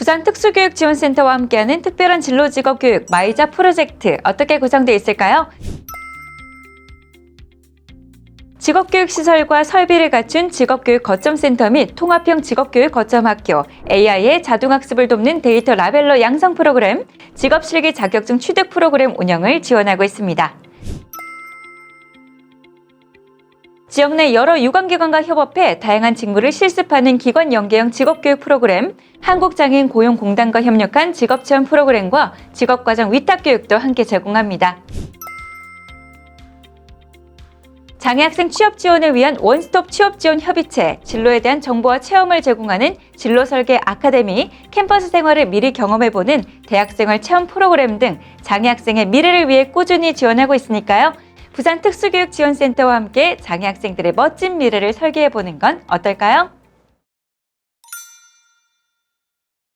부산 특수교육지원센터와 함께하는 특별한 진로 직업 교육 마이자 프로젝트 어떻게 구성되어 있을까요? 직업교육 시설과 설비를 갖춘 직업교육 거점센터 및 통합형 직업교육 거점학교, AI의 자동학습을 돕는 데이터 라벨러 양성 프로그램, 직업실기 자격증 취득 프로그램 운영을 지원하고 있습니다. 지역 내 여러 유관기관과 협업해 다양한 직무를 실습하는 기관 연계형 직업교육 프로그램, 한국장애인 고용공단과 협력한 직업체험 프로그램과 직업과정 위탁교육도 함께 제공합니다. 장애학생 취업 지원을 위한 원스톱 취업 지원 협의체, 진로에 대한 정보와 체험을 제공하는 진로 설계 아카데미, 캠퍼스 생활을 미리 경험해보는 대학생활 체험 프로그램 등 장애학생의 미래를 위해 꾸준히 지원하고 있으니까요. 부산 특수교육지원센터와 함께 장애 학생들의 멋진 미래를 설계해보는 건 어떨까요?